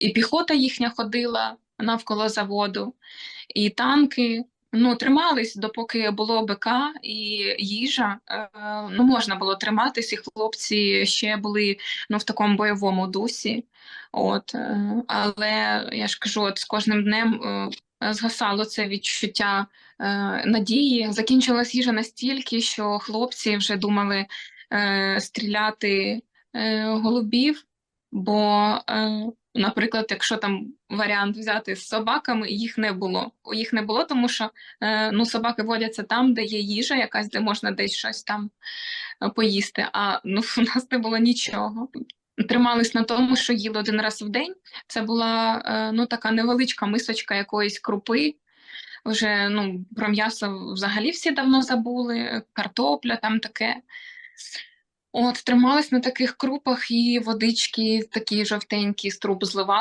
і піхота їхня ходила навколо заводу, і танки. Ну, тримались, допоки було БК і їжа. Е, ну, можна було триматись, і хлопці ще були ну, в такому бойовому дусі. От, е, але я ж кажу, от з кожним днем е, згасало це відчуття надії. Закінчилась їжа настільки, що хлопці вже думали стріляти голубів, бо, наприклад, якщо там варіант взяти з собаками, їх не було. Їх не було, тому що е, ну, собаки водяться там, де є їжа, якась, де можна десь щось там е, поїсти. А ну, у нас не було нічого. Тримались на тому, що їли один раз в день. Це була е, ну, така невеличка мисочка якоїсь крупи. Вже ну, про м'ясо взагалі всі давно забули, картопля там таке. От, тримались на таких крупах і водички такі жовтенькі з труб зливали.